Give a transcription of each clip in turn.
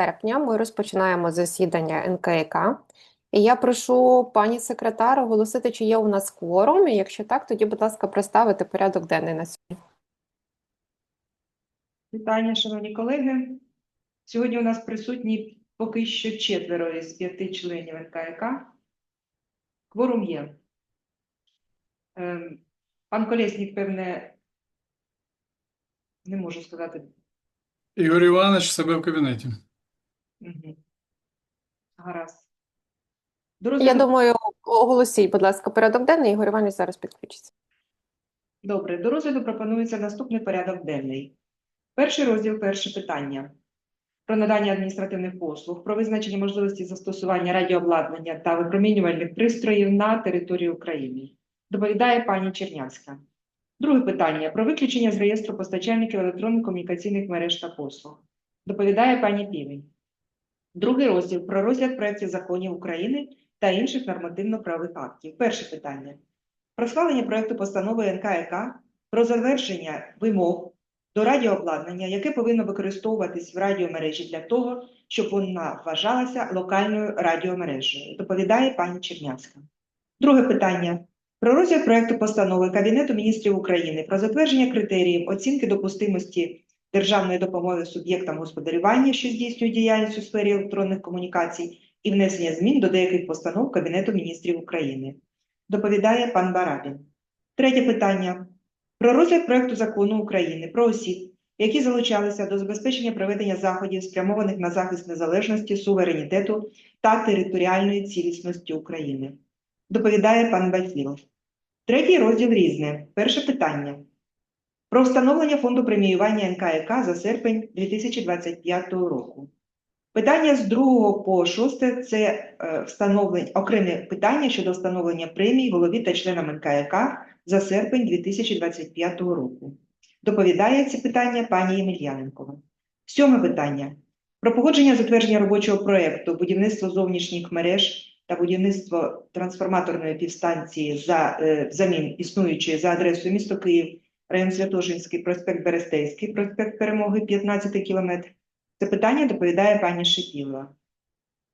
серпня ми розпочинаємо засідання НКК. І я прошу пані секретар оголосити, чи є у нас кворум. І якщо так, тоді, будь ласка, представити порядок денний на сьогодні. Вітання, шановні колеги. Сьогодні у нас присутні поки що четверо із п'яти членів НКК. Кворум є. Ем, Пан Колєснік, певне, не можу сказати. Ігор Іванович себе в кабінеті. Гаразд. До Я думаю, оголосіть, будь ласка, порядок денний. Ігор Іванович зараз підключиться. Добре, до розгляду пропонується наступний порядок денний. Перший розділ, перше питання. Про надання адміністративних послуг, про визначення можливості застосування радіообладнання та випромінювальних пристроїв на території України. Доповідає пані Чернявська. Друге питання про виключення з реєстру постачальників електронних комунікаційних мереж та послуг. Доповідає пані Півень. Другий розділ про розгляд проєктів законів України та інших нормативно-правових актів. Перше питання про схвалення проекту постанови НКК про завершення вимог до радіообладнання, яке повинно використовуватись в радіомережі для того, щоб вона вважалася локальною радіомережею. Доповідає пані Чернявська. Друге питання. Про розгляд проекту постанови Кабінету міністрів України про затвердження критеріїв оцінки допустимості державної допомоги суб'єктам господарювання, що здійснюють діяльність у сфері електронних комунікацій, і внесення змін до деяких постанов Кабінету міністрів України. Доповідає пан Барабін. Третє питання. Про розгляд проекту закону України про осіб, які залучалися до забезпечення проведення заходів, спрямованих на захист незалежності, суверенітету та територіальної цілісності України. Доповідає пан Бальфілов. Третій розділ різне. Перше питання. Про встановлення фонду преміювання НКК за серпень 2025 року. Питання з 2 по 6 – це е, встановлення, окреме питання щодо встановлення премій голові та членам НКК за серпень 2025 року. Доповідає ці питання пані Ємельяненкова. Сьоме питання. Про погодження затвердження робочого проєкту будівництво зовнішніх мереж та будівництво трансформаторної півстанції за е, взамін існуючої за адресою місто Київ, район Святошинський, проспект Берестейський, проспект Перемоги, 15 кілометр. Це питання доповідає пані Шипілова.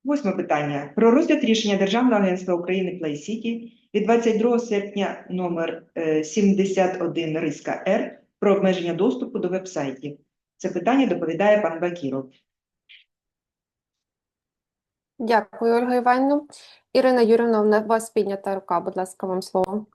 Восьме питання. Про розгляд рішення Державного агентства України City від 22 серпня номер е, 71 риска Р про обмеження доступу до веб-сайтів. Це питання доповідає пан Бакіров. Дякую, Ольга Іванівна. Ірина Юрівна, у вас піднята рука. Будь ласка, вам слово.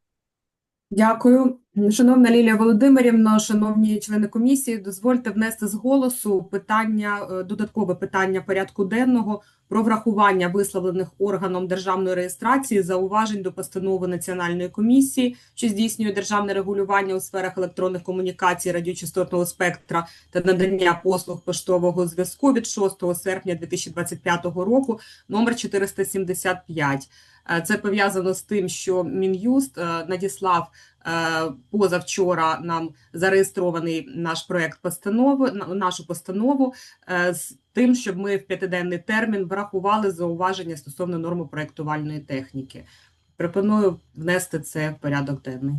Дякую. Шановна Лілія Володимирівна, шановні члени комісії, дозвольте внести з голосу питання, е, додаткове питання порядку денного про врахування висловлених органом державної реєстрації зауважень до постанови Національної комісії, що здійснює державне регулювання у сферах електронних комунікацій, радіочастотного спектра та надання послуг поштового зв'язку від 6 серпня 2025 року, номер 475. Е, Це пов'язано з тим, що Мін'юст е, надіслав е, позавчора нам зареєстрований наш проект постанови, на- нашу постанову з тим, щоб ми в п'ятиденний термін врахували зауваження стосовно норми проектувальної техніки. Пропоную внести це в порядок денний.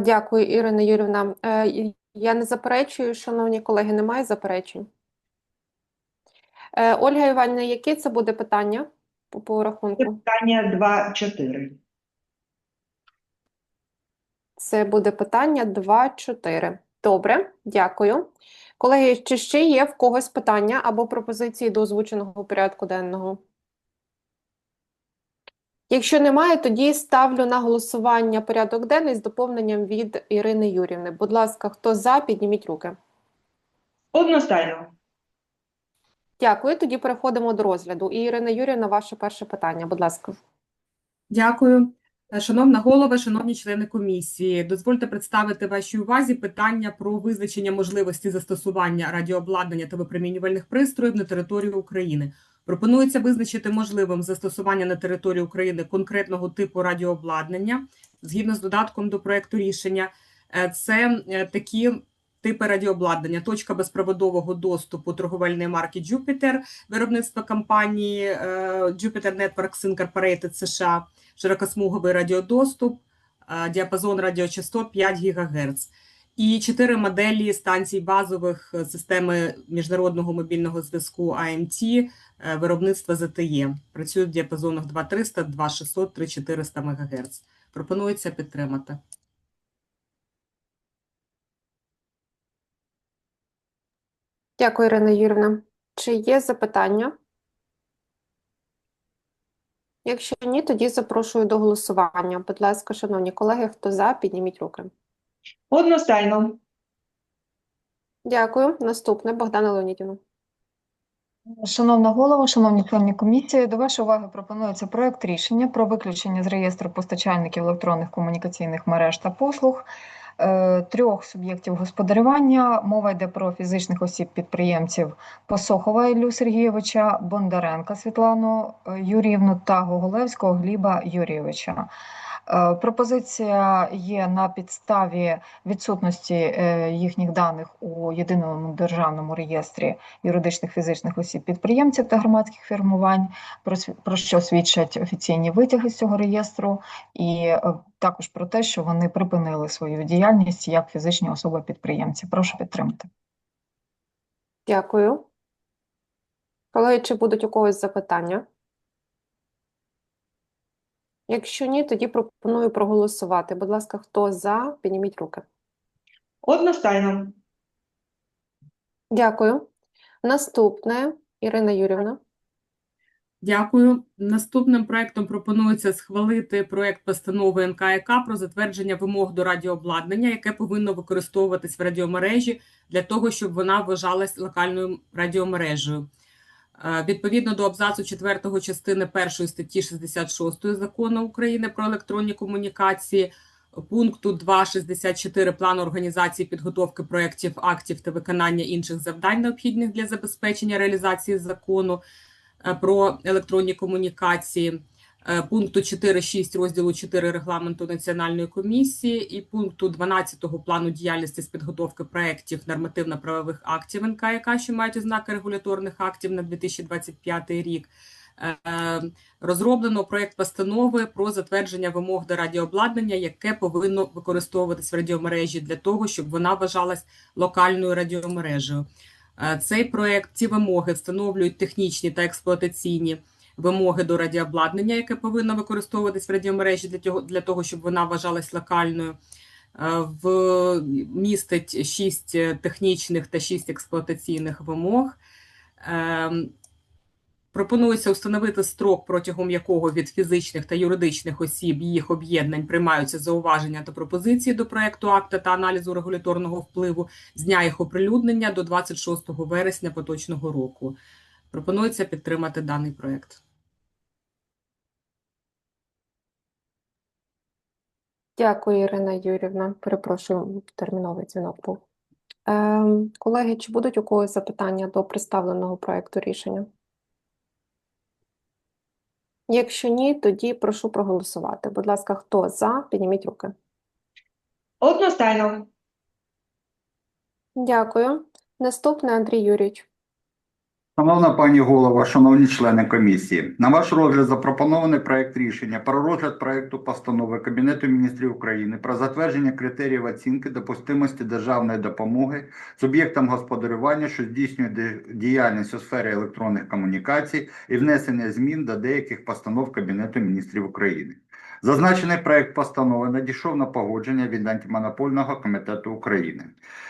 Дякую, Ірина Юрівна. Я не заперечую, шановні колеги, немає заперечень. Ольга Іванівна, яке це буде питання по, по рахунку? питання 2.4. Це буде питання 2-4. Добре, дякую. Колеги, чи ще є в когось питання або пропозиції до озвученого порядку денного? Якщо немає, тоді ставлю на голосування порядок денний з доповненням від Ірини Юрівни. Будь ласка, хто за, підніміть руки. Одностайно. Дякую. Тоді переходимо до розгляду. І Ірина Юрівна, ваше перше питання, будь ласка. Дякую. Е, Шановна голова, шановні члени комісії, дозвольте представити вашій увазі питання про визначення можливості застосування радіообладнання та випромінювальних пристроїв на території України. Пропонується визначити можливим застосування на території України конкретного типу радіообладнання згідно з додатком до проекту рішення. Е, Це е, такі типи радіообладнання: точка безпроводового доступу торговельної марки Jupiter, виробництва компанії е, Jupiter Networks Incorporated США, широкосмуговий радіодоступ, е, діапазон радіочастот 5 ГГц. і чотири моделі станцій базових е, системи міжнародного мобільного зв'язку АМТ виробництва ЗТЕ. Працюють в діапазонах 2300, 2600, 3400 МГц. Пропонується підтримати. Дякую, Ірина Юрівна. Чи є запитання? Якщо ні, тоді запрошую до голосування. Будь ласка, шановні колеги, хто за, підніміть руки. Одностайно. Дякую. Наступне Богдана Леонідівна. Шановна голова, шановні члени комісії, до вашої уваги пропонується проект рішення про виключення з реєстру постачальників електронних комунікаційних мереж та послуг трьох суб'єктів господарювання. Мова йде про фізичних осіб-підприємців Посохова Іллю Сергійовича, Бондаренка Світлану Юрівну Юріївну та Гоголевського Гліба Юрійовича. Е, Пропозиція є на підставі відсутності е, їхніх даних у єдиному державному реєстрі юридичних фізичних осіб підприємців та громадських формувань, про, що свідчать офіційні витяги з цього реєстру, і е, також про те, що вони припинили свою діяльність як фізичні особи-підприємці. Прошу підтримати. Дякую. Колеги, чи будуть у когось запитання? Якщо ні, тоді пропоную проголосувати. Будь ласка, хто за, підніміть руки. Одностайно. Дякую. Наступне Ірина Юрівна. Дякую. Наступним проектом пропонується схвалити проект постанови НКК про затвердження вимог до радіообладнання, яке повинно використовуватись в радіомережі для того, щоб вона вважалась локальною радіомережею. Відповідно до абзацу 4 частини 1 статті 66 Закону України про електронні комунікації, пункту 2.64 плану організації підготовки проєктів, актів та виконання інших завдань, необхідних для забезпечення реалізації закону е, про електронні комунікації, пункту 4.6 розділу 4 регламенту Національної комісії і пункту 12 плану діяльності з підготовки проєктів нормативно-правових актів НКЯК, що мають ознаки регуляторних актів на 2025 рік. Е, Розроблено проєкт постанови про затвердження вимог до радіообладнання, яке повинно використовуватись в радіомережі для того, щоб вона вважалась локальною радіомережею. Е, Цей проект, ці вимоги встановлюють технічні та експлуатаційні вимоги до радіообладнання, яке повинно використовуватись в радіомережі для того, для того щоб вона вважалась локальною. Е, В містить шість технічних та шість експлуатаційних вимог. Ем, Пропонується встановити строк, протягом якого від фізичних та юридичних осіб їх об'єднань приймаються зауваження та пропозиції до проекту акта та аналізу регуляторного впливу з дня їх оприлюднення до 26 вересня поточного року. Пропонується підтримати даний проект. Дякую, Ірина Юрівна. Перепрошую, терміновий дзвінок був. Ем, колеги, чи будуть у когось запитання до представленого проекту рішення? Якщо ні, тоді прошу проголосувати. Будь ласка, хто за, підніміть руки. Одностайно. Дякую. Наступне Андрій Юрійович. Шановна пані голова, шановні члени комісії, на ваш розгляд запропонований проект рішення про розгляд проекту постанови Кабінету міністрів України про затвердження критеріїв оцінки допустимості державної допомоги суб'єктам господарювання, що здійснюють діяльність у сфері електронних комунікацій і внесення змін до деяких постанов Кабінету міністрів України. Зазначений проект постанови надійшов на погодження від антимонопольного комітету України.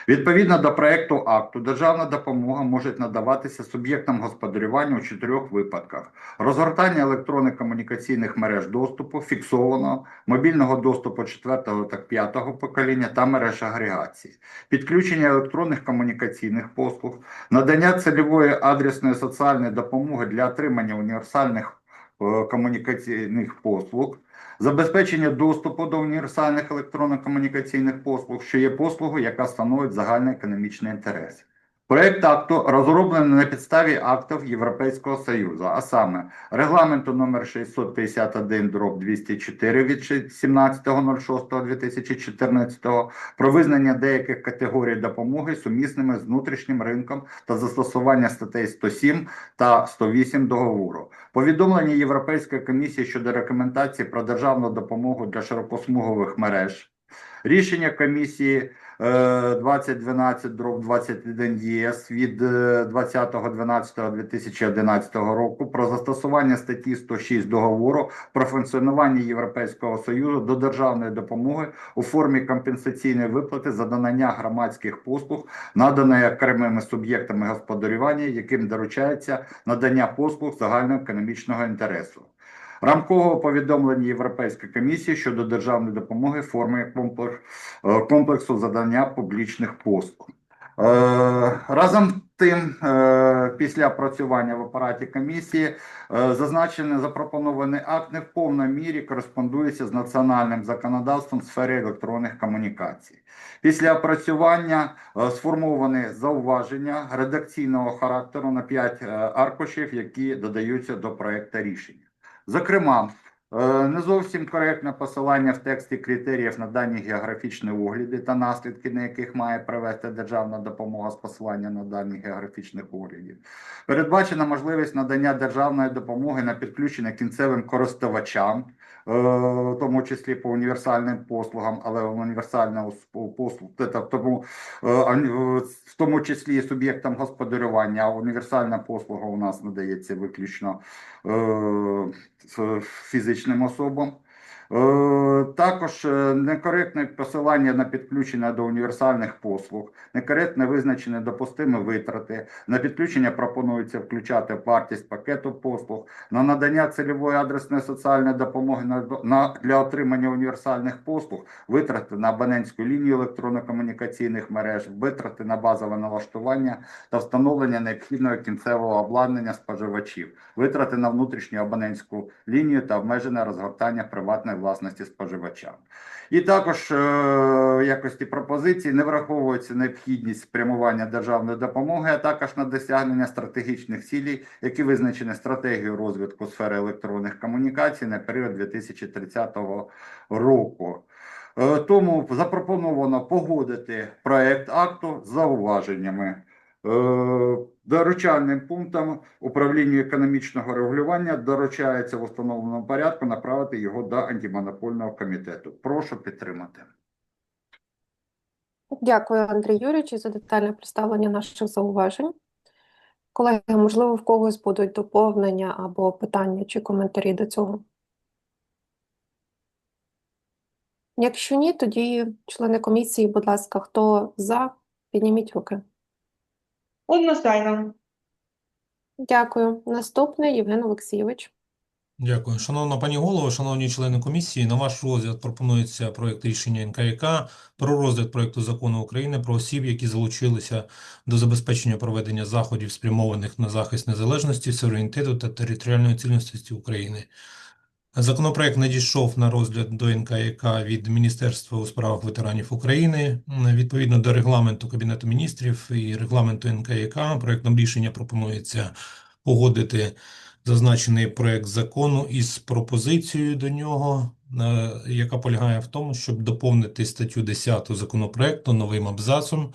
Відповідно до проекту акту, державна допомога може надаватися суб'єктам господарювання у чотирьох випадках: розгортання електронних комунікаційних мереж доступу, фіксованого, мобільного доступу 4 та 5 покоління та мереж агрегації, підключення електронних комунікаційних послуг, надання цільової адресної соціальної допомоги для отримання універсальних е, комунікаційних послуг. Забезпечення доступу до універсальних електронно-комунікаційних послуг, що є послугою, яка становить загальний економічний інтерес. Проект акту розроблений на підставі актів Європейського Союзу, а саме регламенту номер 651 дроб 204 від 17.06.2014 про визнання деяких категорій допомоги сумісними з внутрішнім ринком та застосування статей 107 та 108 договору. Повідомлення Європейської комісії щодо рекомендацій про державну допомогу для широкосмугових мереж Рішення комісії е, 2012 21 ЄС від е, 20.12.2011 року про застосування статті 106 договору про функціонування Європейського Союзу до державної допомоги у формі компенсаційної виплати за надання громадських послуг, наданої окремими суб'єктами господарювання, яким доручається надання послуг загального економічного інтересу. Рамкового повідомлення Європейської комісії щодо державної допомоги комплекс, е, комплексу задання публічних послуг. Е, Разом з тим, е, після опрацювання в апараті комісії, зазначений запропонований акт не в повній мірі кореспондується з національним законодавством в сфері електронних комунікацій. Після опрацювання сформовані зауваження редакційного характеру на 5 аркушів, які додаються до проекту рішення. Зокрема, е, не зовсім коректне посилання в тексті критеріїв на дані географічні огляди та наслідки, на яких має привести державна допомога з посилання на дані географічних оглядів. Передбачена можливість надання державної допомоги на підключення кінцевим користувачам, в тому числі по універсальним послугам, але універсальна послуг, тому е, в тому числі і суб'єктам господарювання, а універсальна послуга у нас надається виключно е, фізичним особам. Е, Також е, некоректне посилання на підключення до універсальних послуг, некоректне визначені допустимі витрати. На підключення пропонується включати вартість пакету послуг, на надання цільової адресної соціальної допомоги для отримання універсальних послуг, витрати на абонентську лінію електронно-комунікаційних мереж, витрати на базове налаштування та встановлення необхідного кінцевого обладнання споживачів, витрати на внутрішню абонентську лінію та обмежене розгортання приватної власності споживача. І також е, в якості пропозиції не враховується необхідність спрямування державної допомоги, а також на досягнення стратегічних цілей, які визначені стратегією розвитку сфери електронних комунікацій на період 2030 року. Е, Тому запропоновано погодити проект акту з зауваженнями. Доручальним пунктом управлінню економічного регулювання доручається в установленому порядку направити його до антимонопольного комітету. Прошу підтримати. Дякую, Андрій Юрійович, за детальне представлення наших зауважень. Колеги, можливо, в когось будуть доповнення або питання чи коментарі до цього? Якщо ні, тоді члени комісії, будь ласка, хто за, підніміть руки. Одностайно. Дякую. Наступний Євген Олексійович. Дякую. Шановна пані голово, шановні члени комісії, на ваш розгляд пропонується проект рішення НКЯК про розгляд проекту закону України про осіб, які залучилися до забезпечення проведення заходів, спрямованих на захист незалежності, суверенітету та територіальної цілісності України. Законопроект надійшов на розгляд до НКЯК від Міністерства у справах ветеранів України. Відповідно до регламенту Кабінету міністрів і регламенту НКЯК, проектом рішення пропонується погодити зазначений проект закону із пропозицією до нього, е, яка полягає в тому, щоб доповнити статтю 10 законопроекту новим абзацом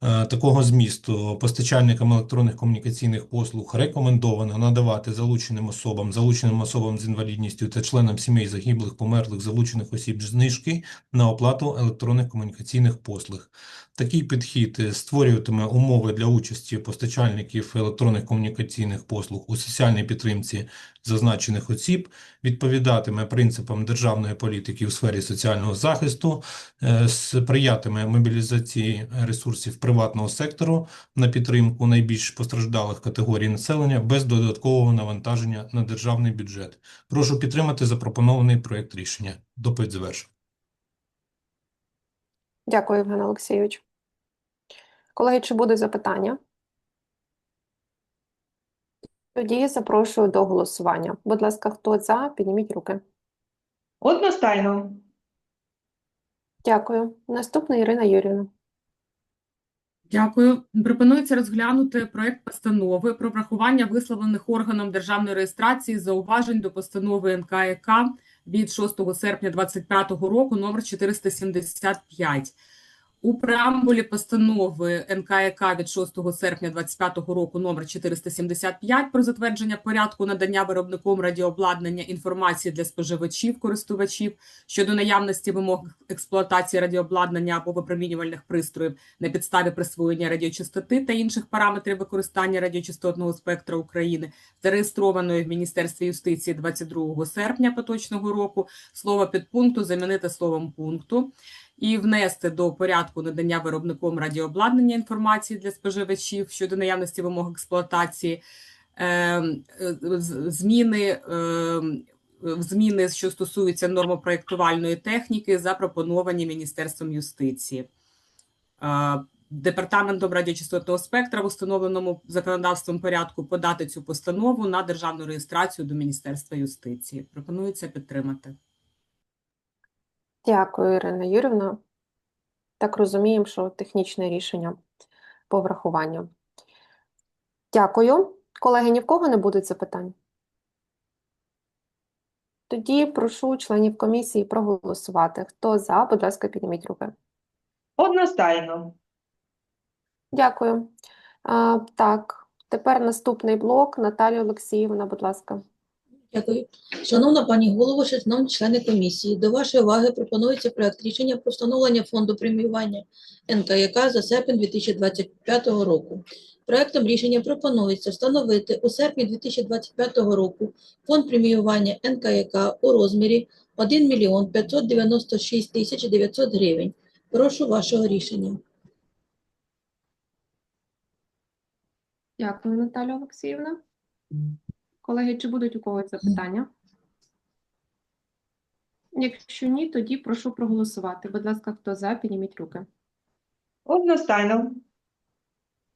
такого змісту. Постачальникам електронних комунікаційних послуг рекомендовано надавати залученим особам, залученим особам з інвалідністю та членам сімей загиблих, померлих, залучених осіб знижки на оплату електронних комунікаційних послуг. Такий підхід е, створюватиме умови для участі постачальників електронних комунікаційних послуг у соціальній підтримці зазначених осіб, відповідатиме принципам державної політики у сфері соціального захисту, е, сприятиме мобілізації ресурсів приватного сектору на підтримку найбільш постраждалих категорій населення без додаткового навантаження на державний бюджет. Прошу підтримати запропонований проект рішення. Доповідь завершив. Дякую, Євген Олексійович. Колеги, чи будуть запитання? Тоді запрошую до голосування. Будь ласка, хто за, підніміть руки. Одностайно. Дякую. Наступна Ірина Юрівна. Дякую. Пропонується розглянути проект постанови про врахування висловлених органом державної реєстрації зауважень до постанови НКЯК від 6 серпня 2025 року номер 475. У преамбулі постанови НКЯК від 6 серпня 2025 року номер 475 про затвердження порядку надання виробником радіообладнання інформації для споживачів, користувачів щодо наявності вимог експлуатації радіообладнання або випромінювальних пристроїв на підставі присвоєння радіочастоти та інших параметрів використання радіочастотного спектра України, зареєстрованої в Міністерстві юстиції 22 серпня поточного року, слово підпункту замінити словом пункту і внести до порядку надання виробником радіообладнання інформації для споживачів щодо наявності вимог експлуатації, е, е, зміни, е, зміни, що стосуються нормопроєктувальної техніки, запропоновані Міністерством юстиції. Е, Департаментом радіочастотного спектра в установленому законодавством порядку подати цю постанову на державну реєстрацію до Міністерства юстиції. Пропонується підтримати. Дякую, Ірина Юрівна. Так розуміємо, що технічне рішення по врахуванню. Дякую. Колеги, ні в кого не будуть запитань? Тоді прошу членів комісії проголосувати. Хто за, будь ласка, підніміть руки. Одностайно. Дякую. А, так, тепер наступний блок. Наталія Олексіївна, будь ласка. Дякую. Шановна пані голово, шановні члени комісії, до вашої уваги пропонується проект рішення про встановлення фонду преміювання НКЯК за серпень 2025 року. Проектом рішення пропонується встановити у серпні 2025 року фонд преміювання НКЯК у розмірі 1 мільйон 596 тисяч 900 гривень. Прошу вашого рішення. Дякую, Наталя Олексіївна. Колеги, чи будуть у когось запитання? Якщо ні, тоді прошу проголосувати. Будь ласка, хто за, підніміть руки. Одностайно.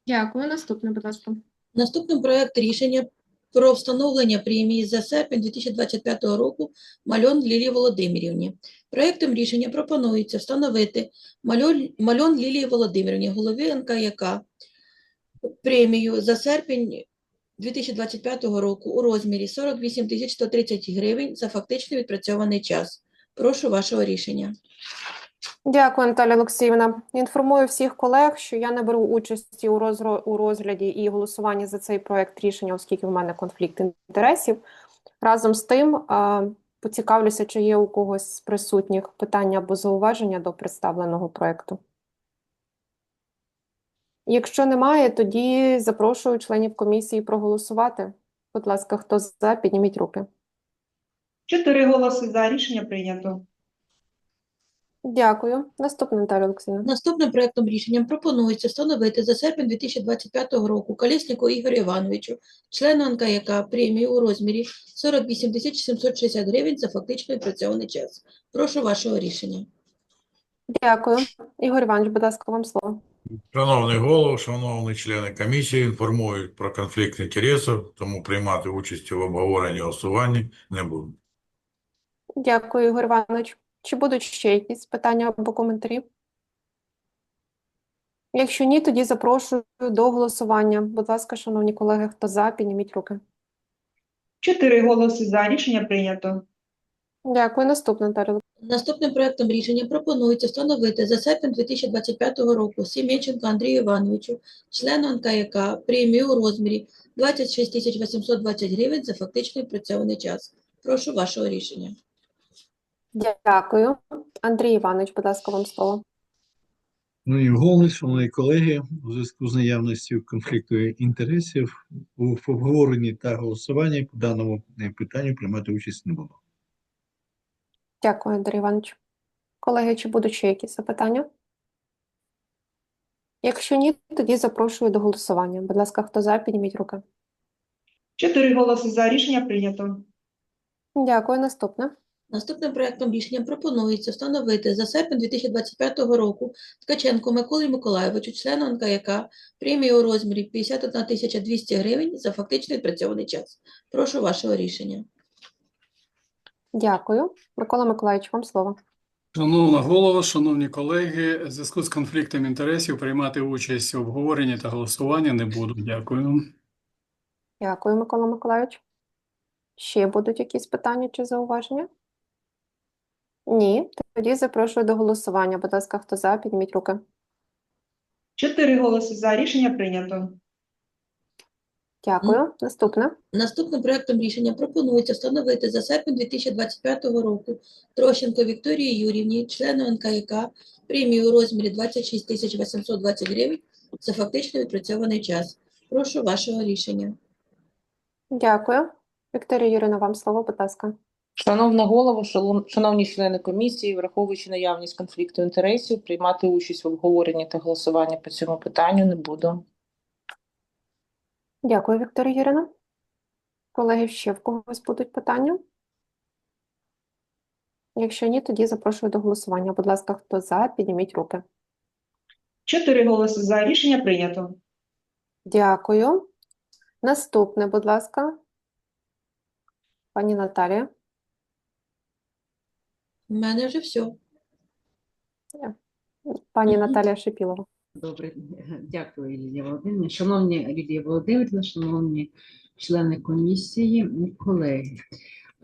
Дякую. Наступне, будь ласка. Наступним проект рішення про встановлення премії за серпень 2025 року Мальон Лілії Володимирівні. Проектом рішення пропонується встановити Мальон, Мальон Лілії Володимирівні, голові НКЯК, премію за серпень 2025 року у розмірі 48 130 гривень за фактично відпрацьований час. Прошу вашого рішення. Дякую, Наталя Олексіївна. Інформую всіх колег, що я не беру участі у, розро... у розгляді і голосуванні за цей проект рішення, оскільки в мене конфлікт інтересів. Разом з тим, а, поцікавлюся, чи є у когось з присутніх питання або зауваження до представленого проекту. Якщо немає, тоді запрошую членів комісії проголосувати. Будь ласка, хто за, підніміть руки. Чотири голоси за. Рішення прийнято. Дякую. Наступна Наталя Олексіївна. Наступним проектом рішенням пропонується встановити за серпень 2025 року Колєсніку Ігорю Івановичу, члену НКЯК, премію у розмірі 48 760 гривень за фактично відпрацьований час. Прошу вашого рішення. Дякую. Ігор Іванович, будь ласка, вам слово. Шановний голово, шановні члени комісії, інформують про конфлікт інтересів, тому приймати участь в обговоренні голосуванні не буду. Дякую, Ігор Іванович. Чи будуть ще якісь питання або коментарі? Якщо ні, тоді запрошую до голосування. Будь ласка, шановні колеги, хто за, підніміть руки. Чотири голоси за. Рішення прийнято. Дякую. Наступна Наталя. Наступним проектом рішення пропонується встановити за серпень 2025 року Сім'янченко Андрію Івановичу, члену НКЯК, премію у розмірі 26 820 гривень за фактично відпрацьований час. Прошу вашого рішення. Дякую. Андрій Іванович, будь ласка, вам слово. Ну і голос, шановні колеги, у зв'язку з наявністю конфлікту інтересів у обговоренні та голосуванні по даному е, питанню приймати участь не буду. Дякую, Андрій Іванович. Колеги, чи будуть ще якісь запитання? Якщо ні, тоді запрошую до голосування. Будь ласка, хто за, підніміть руки. Чотири голоси за. Рішення прийнято. Дякую. Наступне. Наступним проектом рішення пропонується встановити за серпень 2025 року Ткаченку Миколі Миколайовичу, члену НКЯК, премію у розмірі 51 200 гривень за фактично відпрацьований час. Прошу вашого рішення. Дякую. Микола Миколаївич, вам слово. Шановна голова, шановні колеги, в зв'язку з конфліктом інтересів приймати участь в обговоренні та голосуванні не буду. Дякую. Дякую, Микола Миколайович. Ще будуть якісь питання чи зауваження? Ні, тоді запрошую до голосування. Будь ласка, хто за, підніміть руки. Чотири голоси за. Рішення прийнято. Дякую. Наступне. Наступним проектом рішення пропонується встановити за серпень 2025 року Трощенко Вікторії Юрівні, члену НКЯК, премію у розмірі 26 тисяч 820 гривень за фактично відпрацьований час. Прошу вашого рішення. Дякую. Вікторія Юріна, вам слово, будь ласка. Шановна голова, шалом- шановні члени комісії, враховуючи наявність конфлікту інтересів, приймати участь в обговоренні та голосуванні по цьому питанню не буду. Дякую, Вікторія Юріна. Колеги, ще в когось будуть питання? Якщо ні, тоді запрошую до голосування. Будь ласка, хто за, підніміть руки. Чотири голоси за. Рішення прийнято. Дякую. Наступне, будь ласка. Пані Наталія. У мене вже все. Пані Наталія Шипілова. Добре, дякую, Лілія Володимирівна. Шановні Лілія Володимирівна, шановні члени комісії, колеги.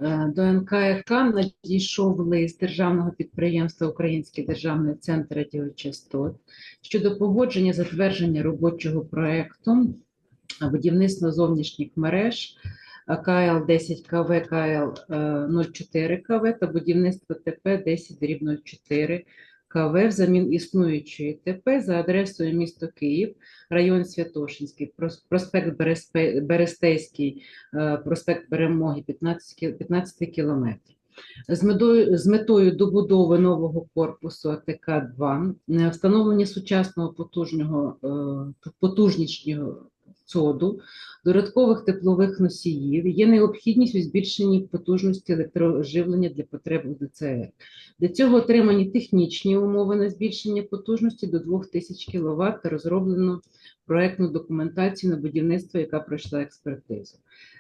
Е, До НКРК надійшов лист Державного підприємства Український державний центр радіочастот щодо погодження затвердження робочого проекту будівництва зовнішніх мереж КЛ 10 КВ, КЛ 04 КВ та будівництво ТП 10 04 КВ взамін існуючої ТП за адресою місто Київ, район Святошинський, проспект Берестейський, е, проспект Перемоги 15, 15 кілометрів. З метою, з метою добудови нового корпусу АТК-2, е, встановлення сучасного потужного, е, потужнішнього ЦОДу, додаткових теплових носіїв, є необхідність у збільшенні потужності електроживлення для потреб ДЦР. Для цього отримані технічні умови на збільшення потужності до 2000 кВт та розроблено проектну документацію на будівництво, яка пройшла експертизу.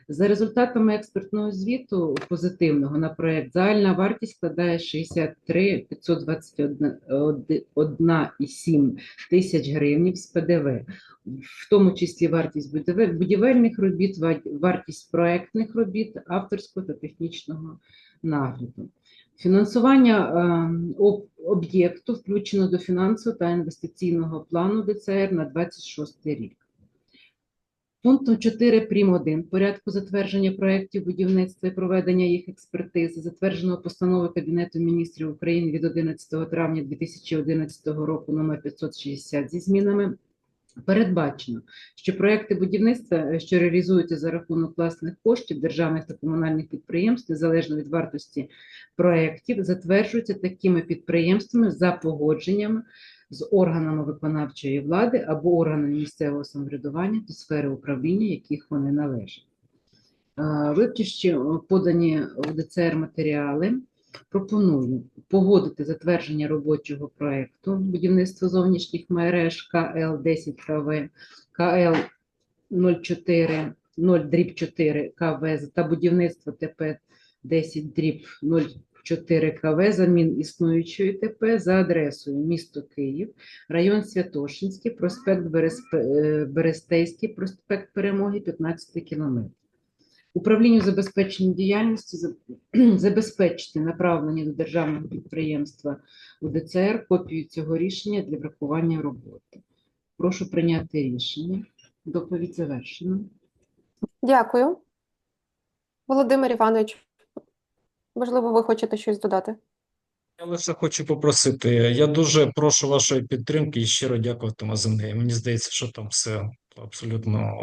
За результатами експертного звіту позитивного на проект загальна вартість складає 63 521,7 тисяч гривень з ПДВ, в тому числі вартість будівельних робіт, вартість проектних робіт, авторського та технічного нагляду. Фінансування е, об'єкту включено до фінансового та інвестиційного плану ДЦР на 26 рік. Пунктом 4 прим. 1 порядку затвердження проєктів будівництва і проведення їх експертизи, затвердженого постанови Кабінету міністрів України від 11 травня 2011 року номер 560 зі змінами, передбачено, що проекти будівництва, е, що реалізуються за рахунок власних коштів державних та комунальних підприємств, незалежно від вартості проєктів, затверджуються такими підприємствами за погодженнями з органами виконавчої влади або органами місцевого самоврядування до сфери управління, яких вони належать. Е, Вивчивши подані в ДЦР матеріали, пропоную погодити затвердження робочого проекту будівництва зовнішніх мереж КЛ 10 КВ, КЛ 04 0 дріб 4 КВ та будівництво ТП 10 дріб 04 КВ замін існуючої ТП за адресою місто Київ, район Святошинський, проспект е, Берестейський, проспект Перемоги 15 кілометрів. Управлінню забезпечення діяльності забезпечити направлення до державного підприємства УДЦР копію цього рішення для врахування роботи. Прошу прийняти рішення. Доповідь завершена. Дякую. Володимир Іванович, можливо, ви хочете щось додати? Я лише хочу попросити. Я дуже прошу вашої підтримки і щиро дякуватиму за неї. Мені здається, що там все абсолютно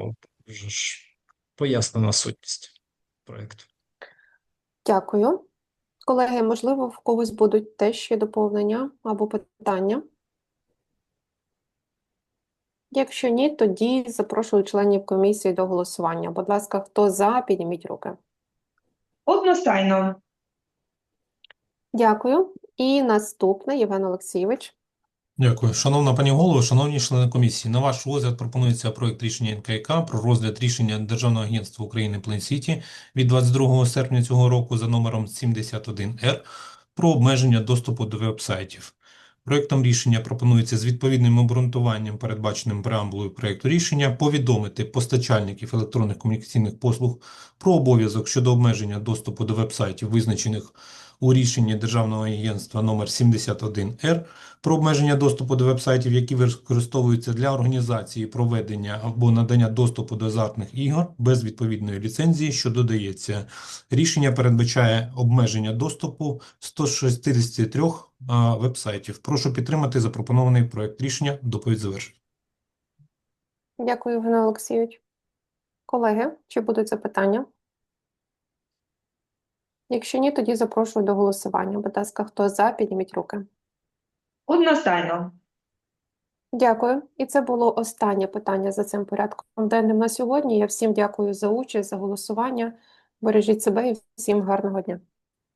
вже ж пояснена сутність проекту. Дякую. Колеги, можливо, в когось будуть теж ще доповнення або питання? Якщо ні, тоді запрошую членів комісії до голосування. Будь ласка, хто за, підніміть руки. Одностайно. Дякую. І наступне, Євген Олексійович. Дякую. Шановна пані голово, шановні члени комісії, на ваш розгляд пропонується проект рішення НКК про розгляд рішення Державного агентства України Пленсіті від 22 серпня цього року за номером 71Р про обмеження доступу до веб-сайтів. Проектом рішення пропонується з відповідним обґрунтуванням, передбаченим преамбулою проекту рішення, повідомити постачальників електронних комунікаційних послуг про обов'язок щодо обмеження доступу до веб-сайтів, визначених у рішенні Державного агентства номер 71Р про обмеження доступу до вебсайтів, які використовуються для організації проведення або надання доступу до азартних ігор без відповідної ліцензії, що додається. Рішення передбачає обмеження доступу 163 а, вебсайтів. Прошу підтримати запропонований проект рішення. Доповідь завершена. Дякую, Євген Олексійович. Колеги, чи будуть запитання? Якщо ні, тоді запрошую до голосування. Будь ласка, хто за, підніміть руки. Одностайно. Дякую. І це було останнє питання за цим порядком денним на сьогодні. Я всім дякую за участь, за голосування. Бережіть себе і всім гарного дня.